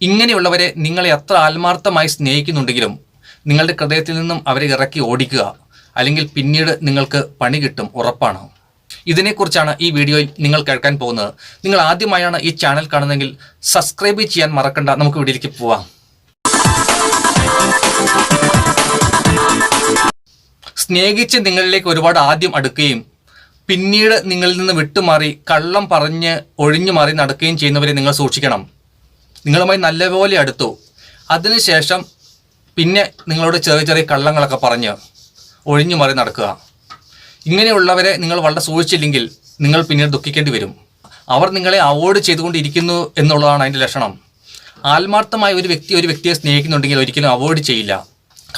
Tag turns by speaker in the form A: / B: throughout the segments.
A: ഇങ്ങനെയുള്ളവരെ നിങ്ങളെ എത്ര ആത്മാർത്ഥമായി സ്നേഹിക്കുന്നുണ്ടെങ്കിലും നിങ്ങളുടെ ഹൃദയത്തിൽ നിന്നും അവരെ ഇറക്കി ഓടിക്കുക അല്ലെങ്കിൽ പിന്നീട് നിങ്ങൾക്ക് പണി കിട്ടും ഉറപ്പാണ്. ഇതിനെക്കുറിച്ചാണ് ഈ വീഡിയോയിൽ നിങ്ങൾ കേൾക്കാൻ പോകുന്നത്. നിങ്ങൾ ആദ്യമായാണ് ഈ ചാനൽ കാണുന്നതെങ്കിൽ സബ്സ്ക്രൈബ് ചെയ്യാൻ മറക്കണ്ട. നമുക്ക് വീഡിയോയിലേക്ക് പോവാം. സ്നേഹിച്ച് നിങ്ങളിലേക്ക് ഒരുപാട് ആദ്യം അടുക്കുകയും പിന്നീട് നിങ്ങളിൽ നിന്ന് വിട്ടുമാറി കള്ളം പറഞ്ഞ് ഒഴിഞ്ഞു മാറി നടക്കുകയും ചെയ്യുന്നവരെ നിങ്ങൾ സൂക്ഷിക്കണം. നിങ്ങളുമായി നല്ലപോലെ അടുത്തു. അതിനുശേഷം പിന്നെ നിങ്ങളോട് ചെറിയ ചെറിയ കള്ളങ്ങളൊക്കെ പറഞ്ഞ് ഒഴിഞ്ഞു മാറി നടക്കുക. ഇങ്ങനെയുള്ളവരെ നിങ്ങൾ വളരെ സൂക്ഷിച്ചില്ലെങ്കിൽ നിങ്ങൾ പിന്നീട് ദുഃഖിക്കേണ്ടി വരും. അവർ നിങ്ങളെ അവോയ്ഡ് ചെയ്തുകൊണ്ടിരിക്കുന്നു എന്നുള്ളതാണ് അതിന്റെ ലക്ഷണം. ആത്മാർത്ഥമായ ഒരു വ്യക്തി ഒരു വ്യക്തിയെ സ്നേഹിക്കുന്നുണ്ടെങ്കിൽ ഒരിക്കലും അവോയ്ഡ് ചെയ്യില്ല.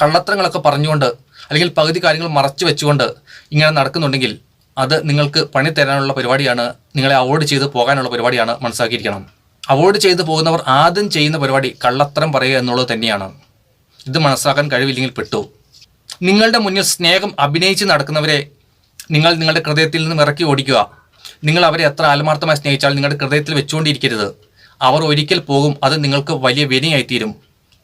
A: കള്ളത്തരങ്ങളൊക്കെ പറഞ്ഞുകൊണ്ട് അല്ലെങ്കിൽ പകുതി കാര്യങ്ങൾ മറച്ചു വെച്ചുകൊണ്ട് ഇങ്ങനെ നടക്കുന്നുണ്ടെങ്കിൽ അത് നിങ്ങൾക്ക് പണി തരാനുള്ള പരിപാടിയാണ് നിങ്ങളെ അവോയ്ഡ് ചെയ്ത് പോകാനുള്ള പരിപാടിയാണ് മനസ്സിലാക്കിയിരിക്കണം. അവോയ്ഡ് ചെയ്തു പോകുന്നവർ ആദ്യം ചെയ്യുന്ന പരിപാടി കള്ളത്തരം പറയുക എന്നുള്ളത് തന്നെയാണ്. ഇത് മനസ്സിലാക്കാൻ കഴിവില്ലെങ്കിൽ പെട്ടു. നിങ്ങളുടെ മുന്നിൽ സ്നേഹം അഭിനയിച്ച് നടക്കുന്നവരെ നിങ്ങൾ നിങ്ങളുടെ ഹൃദയത്തിൽ നിന്നും ഇറക്കി ഓടിക്കുക. നിങ്ങൾ അവരെ എത്ര ആത്മാർത്ഥമായി സ്നേഹിച്ചാൽ നിങ്ങളുടെ ഹൃദയത്തിൽ വെച്ചുകൊണ്ടിരിക്കരുത്. അവർ ഒരിക്കൽ പോകും അത് നിങ്ങൾക്ക് വലിയ വിനയായിത്തീരും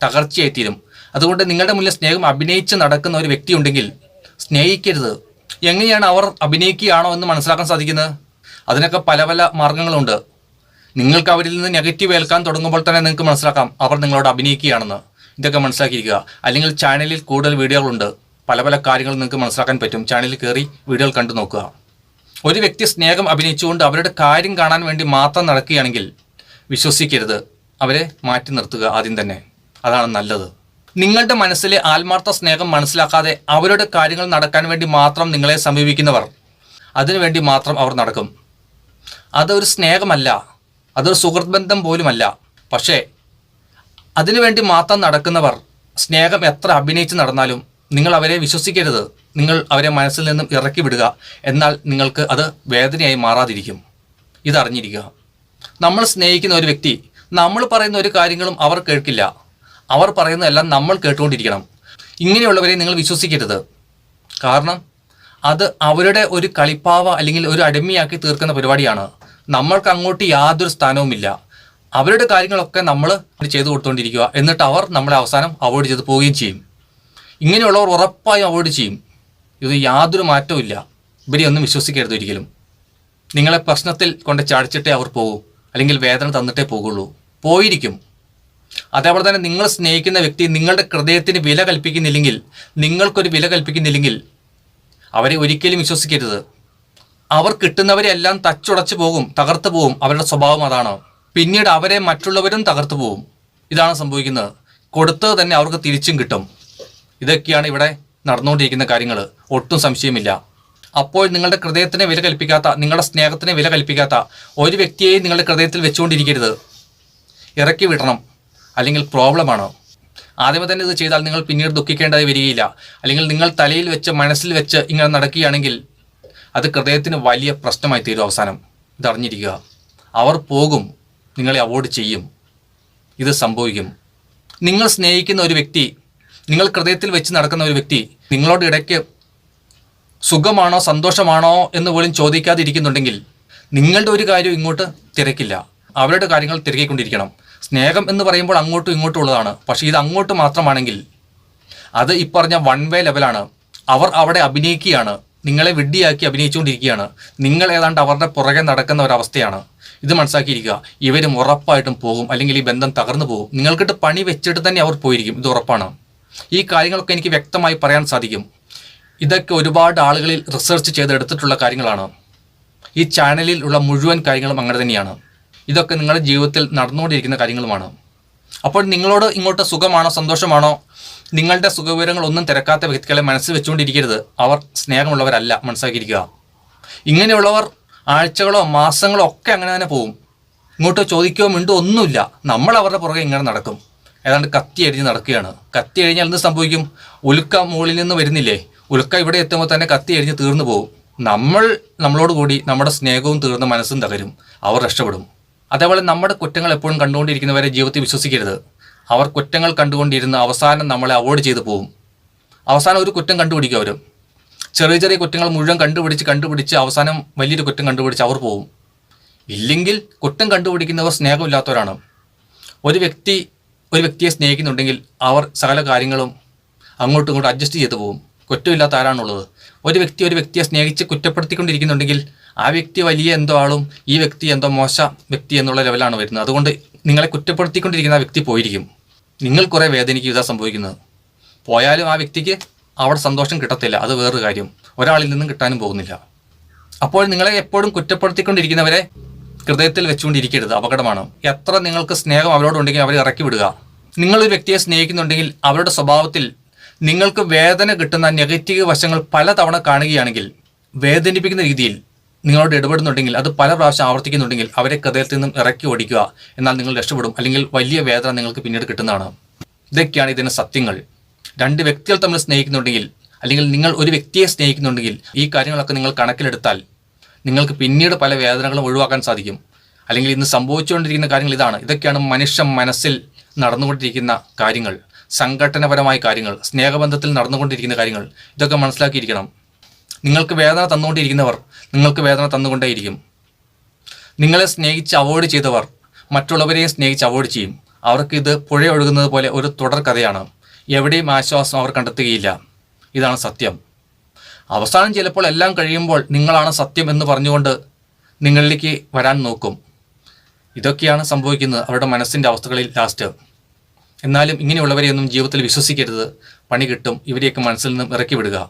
A: തകർച്ചയായിത്തീരും. അതുകൊണ്ട് നിങ്ങളുടെ മുന്നിൽ സ്നേഹം അഭിനയിച്ച് നടക്കുന്ന ഒരു വ്യക്തി ഉണ്ടെങ്കിൽ സ്നേഹിക്കരുത്. എങ്ങനെയാണ് അവർ അഭിനയിക്കുകയാണോ എന്ന് മനസ്സിലാക്കാൻ സാധിക്കുന്നത്? അതിനൊക്കെ പല പല മാർഗങ്ങളുണ്ട്. നിങ്ങൾക്ക് അവരിൽ നിന്ന് നെഗറ്റീവ് ഏൽക്കാൻ തുടങ്ങുമ്പോൾ തന്നെ നിങ്ങൾക്ക് മനസ്സിലാക്കാം അവർ നിങ്ങളോട് അഭിനയിക്കുകയാണെന്ന്. ഇതൊക്കെ മനസ്സിലാക്കിയിരിക്കുക. അല്ലെങ്കിൽ ചാനലിൽ കൂടുതൽ വീഡിയോകളുണ്ട്. പല പല കാര്യങ്ങൾ നിങ്ങൾക്ക് മനസ്സിലാക്കാൻ പറ്റും. ചാനലിൽ കയറി വീഡിയോകൾ കണ്ടു നോക്കുക. ഒരു വ്യക്തി സ്നേഹം അഭിനയിച്ചുകൊണ്ട് അവരുടെ കാര്യം കാണാൻ വേണ്ടി മാത്രം നടക്കുകയാണെങ്കിൽ വിശ്വസിക്കരുത്. അവരെ മാറ്റി നിർത്തുക ആദ്യം തന്നെ. അതാണ് നല്ലത്. നിങ്ങളുടെ മനസ്സിലെ ആത്മാർത്ഥ സ്നേഹം മനസ്സിലാക്കാതെ അവരുടെ കാര്യങ്ങൾ നടക്കാൻ വേണ്ടി മാത്രം നിങ്ങളെ സമീപിക്കുന്നവർ. അതിനുവേണ്ടി മാത്രം അവർ നടക്കും. അതൊരു സ്നേഹമല്ല. അതൊരു സുഹൃത് ബന്ധം പോലുമല്ല. പക്ഷേ അതിനുവേണ്ടി മാത്രം നടക്കുന്നവർ സ്നേഹം എത്ര അഭിനയിച്ച് നടന്നാലും നിങ്ങൾ അവരെ വിശ്വസിക്കരുത്. നിങ്ങൾ അവരെ മനസ്സിൽ നിന്നും ഇറക്കി വിടുക. എന്നാൽ നിങ്ങൾക്ക് അത് വേദനയായി മാറാതിരിക്കും. ഇതറിഞ്ഞിരിക്കുക. നമ്മൾ സ്നേഹിക്കുന്ന ഒരു വ്യക്തി നമ്മൾ പറയുന്ന ഒരു കാര്യങ്ങളും അവർ കേൾക്കില്ല. അവർ പറയുന്നതെല്ലാം നമ്മൾ കേട്ടുകൊണ്ടിരിക്കണം. ഇങ്ങനെയുള്ളവരെ നിങ്ങൾ വിശ്വസിക്കരുത്. കാരണം അത് അവരുടെ ഒരു കളിപ്പാവ അല്ലെങ്കിൽ ഒരു അടിമയാക്കി തീർക്കുന്ന പരിപാടിയാണ്. നമ്മൾക്ക് അങ്ങോട്ട് യാതൊരു സ്ഥാനവുമില്ല. അവരുടെ കാര്യങ്ങളൊക്കെ നമ്മൾ ചെയ്തു കൊടുത്തുകൊണ്ടിരിക്കുക എന്നിട്ട് അവർ നമ്മളെ അവസാനം അവോയ്ഡ് ചെയ്ത് പോവുകയും ചെയ്യും. ഇങ്ങനെയുള്ളവർ ഉറപ്പായും അവോയ്ഡ് ചെയ്യും. ഇത് യാതൊരു മാറ്റവും ഇല്ല. ഇവരെ ഒന്നും വിശ്വസിക്കരുത് ഒരിക്കലും. നിങ്ങളെ പ്രശ്നത്തിൽ കൊണ്ട് ചാടിച്ചിട്ടേ അവർ പോകൂ. അല്ലെങ്കിൽ വേദന തന്നിട്ടേ പോകുള്ളൂ. പോയിരിക്കും. അതേപോലെ തന്നെ നിങ്ങൾ സ്നേഹിക്കുന്ന വ്യക്തി നിങ്ങളുടെ ഹൃദയത്തിന് വില കൽപ്പിക്കുന്നില്ലെങ്കിൽ നിങ്ങൾക്കൊരു വില കൽപ്പിക്കുന്നില്ലെങ്കിൽ അവരെ ഒരിക്കലും വിശ്വസിക്കരുത്. അവർ കിട്ടുന്നവരെ എല്ലാം തച്ചുടച്ചു പോകും തകർത്തു പോകും അവരുടെ സ്വഭാവം അതാണ്? പിന്നീട് അവരെ മറ്റുള്ളവരും തകർത്തു പോകും ഇതാണ് സംഭവിക്കുന്നത്. കൊടുത്തത് തന്നെ അവർക്ക് തിരിച്ചും കിട്ടും. ഇതൊക്കെയാണ് ഇവിടെ നടന്നുകൊണ്ടിരിക്കുന്ന കാര്യങ്ങൾ ഒട്ടും സംശയമില്ല. അപ്പോൾ നിങ്ങളുടെ ഹൃദയത്തിന് വില കൽപ്പിക്കാത്ത നിങ്ങളുടെ സ്നേഹത്തിന് വില കൽപ്പിക്കാത്ത ഒരു വ്യക്തിയെയും നിങ്ങളുടെ ഹൃദയത്തിൽ വെച്ചുകൊണ്ടിരിക്കരുത്. ഇറക്കി വിടണം. അല്ലെങ്കിൽ പ്രോബ്ലമാണ് ആദ്യമേ തന്നെ ഇത് ചെയ്താൽ നിങ്ങൾ പിന്നീട് ദുഃഖിക്കേണ്ടതായി വരികയില്ല. അല്ലെങ്കിൽ നിങ്ങൾ തലയിൽ വെച്ച് മനസ്സിൽ വെച്ച് ഇങ്ങനെ നടക്കുകയാണെങ്കിൽ അത് ഹൃദയത്തിന് വലിയ പ്രശ്നമായി തീരും അവസാനം. ഇതറിഞ്ഞിരിക്കുക. അവർ പോകും. നിങ്ങളെ അവോയ്ഡ് ചെയ്യും. ഇത് സംഭവിക്കും. നിങ്ങൾ സ്നേഹിക്കുന്ന ഒരു വ്യക്തി നിങ്ങൾ ഹൃദയത്തിൽ വെച്ച് നടക്കുന്ന ഒരു വ്യക്തി നിങ്ങളോട് ഇടയ്ക്ക് സുഖമാണോ സന്തോഷമാണോ എന്ന് പോലും ചോദിക്കാതിരിക്കുന്നുണ്ടെങ്കിൽ നിങ്ങളുടെ ഒരു കാര്യം ഇങ്ങോട്ട് തിരക്കില്ല. അവരുടെ കാര്യങ്ങൾ തിരക്കിക്കൊണ്ടിരിക്കണം. സ്നേഹം എന്ന് പറയുമ്പോൾ അങ്ങോട്ടും ഇങ്ങോട്ടും ഉള്ളതാണ്. പക്ഷേ ഇത് അങ്ങോട്ട് മാത്രമാണെങ്കിൽ അത് ഇപ്പറഞ്ഞ പറഞ്ഞ വൺ വേ ലെവലാണ് അവർ അവിടെ അഭിനയിക്കുകയാണ്. നിങ്ങളെ വിഡ്ഢിയാക്കി അഭിനയിച്ചുകൊണ്ടിരിക്കുകയാണ്. നിങ്ങൾ ഏതാണ്ട് അവരുടെ പുറകെ നടക്കുന്ന ഒരവസ്ഥയാണ്. ഇത് മനസ്സിലാക്കിയിരിക്കുക. ഇവരും ഉറപ്പായിട്ടും പോകും. അല്ലെങ്കിൽ ഈ ബന്ധം തകർന്നു പോകും. നിങ്ങൾക്കിട്ട് പണി വെച്ചിട്ട് തന്നെ അവർ പോയിരിക്കും. ഇത് ഉറപ്പാണ്. ഈ കാര്യങ്ങളൊക്കെ എനിക്ക് വ്യക്തമായി പറയാൻ സാധിക്കും. ഇതൊക്കെ ഒരുപാട് ആളുകളിൽ റിസർച്ച് ചെയ്തെടുത്തിട്ടുള്ള കാര്യങ്ങളാണ്. ഈ ചാനലിൽ ഉള്ള മുഴുവൻ കാര്യങ്ങളും അങ്ങനെ തന്നെയാണ്. ഇതൊക്കെ നിങ്ങളുടെ ജീവിതത്തിൽ നടന്നുകൊണ്ടിരിക്കുന്ന കാര്യങ്ങളുമാണ്. അപ്പോൾ നിങ്ങളോട് ഇങ്ങോട്ട് സുഖമാണോ സന്തോഷമാണോ? നിങ്ങളുടെ സുഖവിവരങ്ങൾ ഒന്നും തിരക്കാത്ത വ്യക്തികളെ മനസ്സിൽ വെച്ചുകൊണ്ടിരിക്കരുത്. അവർ സ്നേഹമുള്ളവരല്ല മനസ്സിലാക്കിയിരിക്കുക ഇങ്ങനെയുള്ളവർ ആഴ്ചകളോ മാസങ്ങളോ ഒക്കെ അങ്ങനെ തന്നെ പോകും ഇങ്ങോട്ട് ചോദിക്കുകയോ മിണ്ടോ ഒന്നുമില്ല. നമ്മൾ അവരുടെ പുറകെ ഇങ്ങനെ നടക്കും. ഏതാണ്ട് കത്തി എഴിഞ്ഞ് നടക്കുകയാണ്. കത്തി എഴിഞ്ഞാൽ എന്ത് സംഭവിക്കും? ഉൽക്ക മുകളിൽ നിന്ന് വരുന്നില്ലേ? ഉൽക്ക ഇവിടെ എത്തുമ്പോൾ തന്നെ കത്തി എഴിഞ്ഞ് തീർന്നു പോകും. നമ്മൾ നമ്മളോട് കൂടി നമ്മുടെ സ്നേഹവും തീർന്ന മനസ്സും തകരും. അവർ രക്ഷപ്പെടും. അതേപോലെ നമ്മുടെ കുറ്റങ്ങൾ എപ്പോഴും കണ്ടുകൊണ്ടിരിക്കുന്നവരെ ജീവിതത്തിൽ വിശ്വസിക്കരുത്. അവർ കുറ്റങ്ങൾ കണ്ടുകൊണ്ടിരുന്ന അവസാനം നമ്മളെ അവോയ്ഡ് ചെയ്തു പോകും അവസാനം ഒരു കുറ്റം കണ്ടുപിടിക്കും അവർ ചെറിയ ചെറിയ കുറ്റങ്ങൾ മുഴുവൻ കണ്ടുപിടിച്ച് കണ്ടുപിടിച്ച് അവസാനം വലിയൊരു കുറ്റം കണ്ടുപിടിച്ച് അവർ പോകും ഇല്ലെങ്കിൽ കുറ്റം കണ്ടുപിടിക്കുന്നവർ സ്നേഹമില്ലാത്തവരാണ്. ഒരു വ്യക്തി ഒരു വ്യക്തിയെ സ്നേഹിക്കുന്നുണ്ടെങ്കിൽ അവർ സകല കാര്യങ്ങളും അങ്ങോട്ടും ഇങ്ങോട്ടും അഡ്ജസ്റ്റ് ചെയ്തു പോകും കുറ്റമില്ലാത്ത ആരാണുള്ളത്? ഒരു വ്യക്തി ഒരു വ്യക്തിയെ സ്നേഹിച്ച് കുറ്റപ്പെടുത്തിക്കൊണ്ടിരിക്കുന്നുണ്ടെങ്കിൽ ആ വ്യക്തി വലിയ എന്തോ ആളും ഈ വ്യക്തി എന്തോ മോശ വ്യക്തി എന്നുള്ള ലെവലാണ് വരുന്നത്. അതുകൊണ്ട് നിങ്ങളെ കുറ്റപ്പെടുത്തിക്കൊണ്ടിരിക്കുന്ന ആ വ്യക്തി പോയിരിക്കും. നിങ്ങൾ കുറേ വേദനയ്ക്ക് ഇതാ സംഭവിക്കുന്നത്. പോയാലും ആ വ്യക്തിക്ക് അവിടെ സന്തോഷം കിട്ടത്തില്ല. അത് വേറൊരു കാര്യം. ഒരാളിൽ നിന്നും കിട്ടാനും പോകുന്നില്ല. അപ്പോൾ നിങ്ങളെ എപ്പോഴും കുറ്റപ്പെടുത്തിക്കൊണ്ടിരിക്കുന്നവരെ ഹൃദയത്തിൽ വെച്ചുകൊണ്ടിരിക്കരുത്. അപകടമാണ്. എത്ര നിങ്ങൾക്ക് സ്നേഹം അവരോടുണ്ടെങ്കിൽ അവരെ ഇറക്കി വിടുക. നിങ്ങളൊരു വ്യക്തിയെ സ്നേഹിക്കുന്നുണ്ടെങ്കിൽ അവരുടെ സ്വഭാവത്തിൽ നിങ്ങൾക്ക് വേദന കിട്ടുന്ന നെഗറ്റീവ് വശങ്ങൾ പലതവണ കാണുകയാണെങ്കിൽ വേദനിപ്പിക്കുന്ന രീതിയിൽ നിങ്ങളോട് ഇടപെടുന്നുണ്ടെങ്കിൽ അത് പല പ്രാവശ്യം ആവർത്തിക്കുന്നുണ്ടെങ്കിൽ അവരെ ഹൃദയത്തിൽ നിന്നും ഇറക്കി ഓടിക്കുക. എന്നാൽ നിങ്ങൾ രക്ഷപ്പെടും. അല്ലെങ്കിൽ വലിയ വേദന നിങ്ങൾക്ക് പിന്നീട് കിട്ടുന്നതാണ്. ഇതൊക്കെയാണ് ഇതിന്റെ സത്യങ്ങൾ. രണ്ട് വ്യക്തികൾ തമ്മിൽ സ്നേഹിക്കുന്നുണ്ടെങ്കിൽ അല്ലെങ്കിൽ നിങ്ങൾ ഒരു വ്യക്തിയെ സ്നേഹിക്കുന്നുണ്ടെങ്കിൽ ഈ കാര്യങ്ങളൊക്കെ നിങ്ങൾ കണക്കിലെടുത്താൽ നിങ്ങൾക്ക് പിന്നീട് പല വേദനകളും ഒഴിവാക്കാൻ സാധിക്കും. അല്ലെങ്കിൽ ഇന്ന് സംഭവിച്ചുകൊണ്ടിരിക്കുന്ന കാര്യങ്ങൾ ഇതാണ്. ഇതൊക്കെയാണ് മനുഷ്യ മനസ്സിൽ നടന്നുകൊണ്ടിരിക്കുന്ന കാര്യങ്ങൾ. സംഘടനപരമായ കാര്യങ്ങൾ സ്നേഹബന്ധത്തിൽ നടന്നുകൊണ്ടിരിക്കുന്ന കാര്യങ്ങൾ. ഇതൊക്കെ മനസ്സിലാക്കിയിരിക്കണം. നിങ്ങൾക്ക് വേദന തന്നുകൊണ്ടിരിക്കുന്നവർ നിങ്ങൾക്ക് വേദന തന്നുകൊണ്ടേയിരിക്കും. നിങ്ങളെ സ്നേഹിച്ച് അവോയ്ഡ് ചെയ്തവർ മറ്റുള്ളവരെയും സ്നേഹിച്ച് അവോയ്ഡ് ചെയ്യും. അവർക്ക് ഇത് പുഴ ഒഴുകുന്നത് പോലെ ഒരു തുടർ കഥയാണ്. എവിടെയും ആശ്വാസം അവർ കണ്ടെത്തുകയില്ല. ഇതാണ് സത്യം. അവസാനം ചിലപ്പോൾ എല്ലാം കഴിയുമ്പോൾ നിങ്ങളാണ് സത്യം എന്ന് പറഞ്ഞുകൊണ്ട് നിങ്ങളിലേക്ക് വരാൻ നോക്കും. ഇതൊക്കെയാണ് സംഭവിക്കുന്നത് അവരുടെ മനസ്സിന്റെ അവസ്ഥകളിൽ ലാസ്റ്റ് എന്നാലും ഇങ്ങനെയുള്ളവരെയൊന്നും ജീവിതത്തിൽ വിശ്വസിക്കരുത്. പണി കിട്ടും. ഇവരെയൊക്കെ മനസ്സിൽ നിന്നും ഇറക്കി വിടുക.